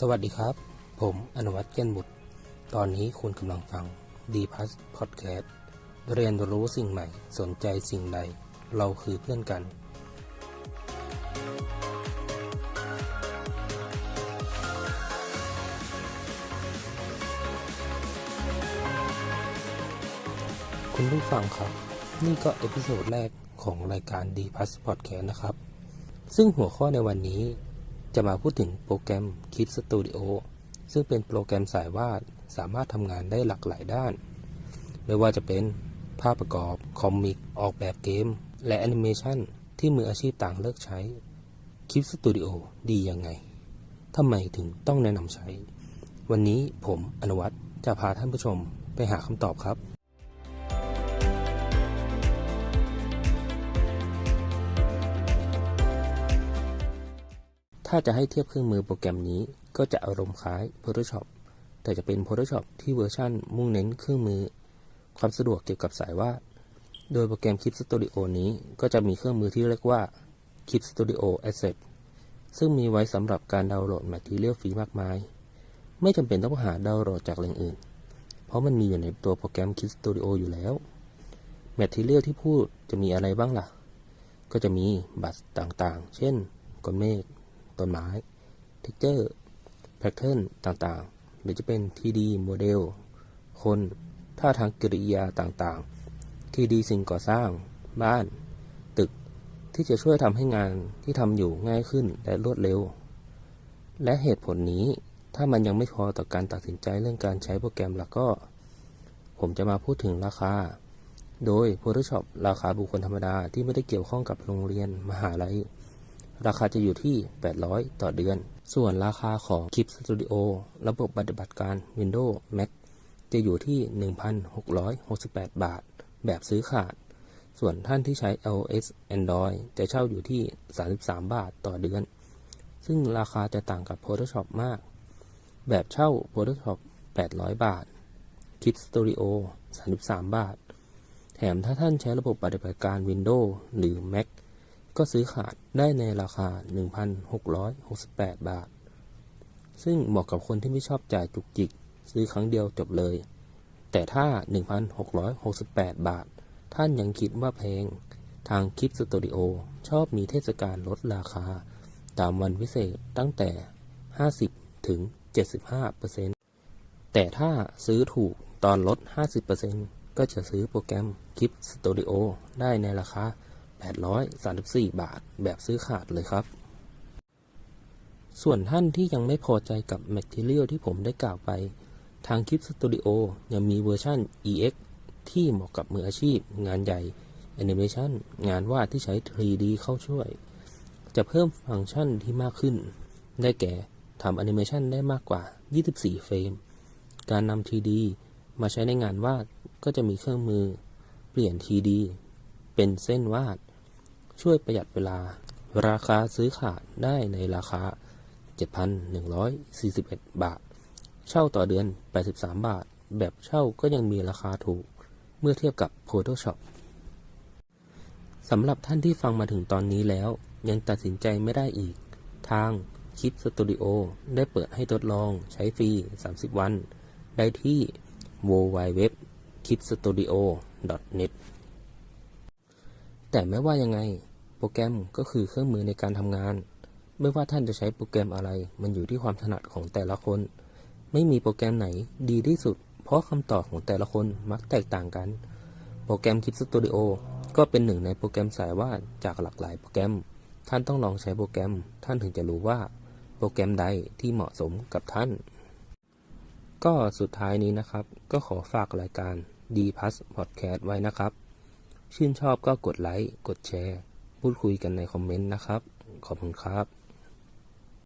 สวัสดีครับ ผมอนุวัฒน์แก้นบุตร ตอนนี้คุณกำลังฟัง d p a s Podcast เรียนรู้สิ่งใหม่สนใจสิ่งใด เราคือเพื่อนกัน คุณผู้ฟังครับ นี่ก็เอพิโซดแรกของรายการ d p a s Podcast นะครับ ซึ่งหัวข้อในวันนี้ จะมาพูดถึงโปรแกรม Kit Studio ซึ่งเป็นโปรแกรมสายวาดสามารถทำงานได้หลากหลายด้าน ไม่ว่าจะเป็นภาพประกอบ คอมิก ออกแบบเกม และแอนิเมชันที่มืออาชีพต่างเลิกใช้ Kit Studio ดียังไงทำไมถึงต้องแนะนำใช้ วันนี้ผมอนุวัฒน์จะพาท่านผู้ชมไปหาคำตอบครับ ถ้าจะให้เทียบเครื่องมือโปรแกรมนี้ก็จะอารมณ์คล้าย Photoshop แต่จะเป็น Photoshop ที่เวอร์ชั่นมุ่งเน้นเครื่องมือ ความสะดวกเกี่ยวกับสายวาด โดยโปรแกรม Clip Studio นี้ก็จะมีเครื่องมือที่เรียกว่า Clip Studio Asset ซึ่งมีไว้สำหรับการดาวน์โหลดแมททีเรียลฟรีมากมาย ไม่จำเป็นต้องหาดาวน์โหลดจากแหล่งอื่น เพราะมันมีอยู่ในตัวโปรแกรม Clip Studio อยู่แล้วแมททีเรียลที่พูดจะมีอะไรบ้างล่ะ ก็จะมีบัตรต่างๆ เช่นก้อนเมฆ ต้นไม้เท็กเจอร์แพทเทิร์นต่างๆ หรือจะเป็น 3D โมเดล คน ท่าทางกิริยาต่างๆ 3D สิ่งก่อสร้าง บ้าน ตึก ที่จะช่วยทำให้งานที่ทำอยู่ง่ายขึ้นและรวดเร็ว และเหตุผลนี้ถ้ามันยังไม่พอต่อการตัดสินใจเรื่องการใช้โปรแกรมแล้วก็ ผมจะมาพูดถึงราคา โดย Photoshop ราคาบุคคลธรรมดาที่ไม่ได้เกี่ยวข้องกับโรงเรียนมหาลัย ราคาจะอยู่ที่ 800 ต่อเดือน ส่วนราคาของ Clip Studio ระบบปฏิบัติการ Windows Mac จะอยู่ที่ 1,668 บาท แบบซื้อขาด ส่วนท่านที่ใช้ iOS Android จะเช่าอยู่ที่ 33 บาทต่อเดือน ซึ่งราคาจะต่างกับ Photoshop มาก แบบเช่า Photoshop 800 บาท Clip Studio 33 บาท แถมถ้าท่านใช้ระบบปฏิบัติการ Windows หรือ Mac ก็ซื้อขาดได้ในราคา 1,668 บาท ซึ่งเหมาะกับคนที่ไม่ชอบจ่ายจุกจิก ซื้อครั้งเดียวจบเลย แต่ถ้า 1,668 บาท ท่านยังคิดว่าแพง ทางคลิปสตูดิโอชอบมีเทศกาลลดราคา ตามวันพิเศษตั้งแต่ 50 ถึง 75%แต่ถ้าซื้อถูกตอนลด 50%ก็จะซื้อโปรแกรมคลิปสตูดิโอได้ในราคา 834 บาท แบบซื้อขาดเลยครับ ส่วนท่านที่ยังไม่พอใจกับ Material ที่ผมได้กล่าวไป ทางคลิปสตูดิโอยังมีเวอร์ชัน EX ที่เหมาะกับมืออาชีพ งานใหญ่ Animation งานวาดที่ใช้ 3D เข้าช่วย จะเพิ่มฟังก์ชันที่มากขึ้น ได้แก่ทำแอนิเมชันได้มากกว่า 24 เฟรม การนำ 3D มาใช้ในงานวาดก็จะมีเครื่องมือ เปลี่ยน 3D เป็นเส้นวาด ช่วยประหยัดเวลา ราคาซื้อขาดได้ในราคา 7,141 บาท เช่าต่อเดือน 83 บาท แบบเช่าก็ยังมีราคาถูก เมื่อเทียบกับ Photoshop สำหรับท่านที่ฟังมาถึงตอนนี้แล้ว ยังตัดสินใจไม่ได้อีก ทางคลิปสตูดิโอได้เปิดให้ทดลองใช้ฟรี 30 วัน ได้ที่ www k i p s t u d i o net แต่ไม่ว่ายังไง โปรแกรมก็คือเครื่องมือในการทำงาน ไม่ว่าท่านจะใช้โปรแกรมอะไร มันอยู่ที่ความถนัดของแต่ละคน ไม่มีโปรแกรมไหนดีที่สุด เพราะคำตอบของแต่ละคนมักแตกต่างกัน โปรแกรม Clip Studio ก็เป็นหนึ่งในโปรแกรมสายวาดจากหลากหลายโปรแกรม ท่านต้องลองใช้โปรแกรม ท่านถึงจะรู้ว่าโปรแกรมใดที่เหมาะสมกับท่าน ก็สุดท้ายนี้นะครับ ก็ขอฝากรายการ D Plus Podcast ไว้นะครับ ชื่นชอบก็กดไลค์ กดแชร์ พูดคุยกันในคอมเมนต์นะครับ ขอบคุณครับ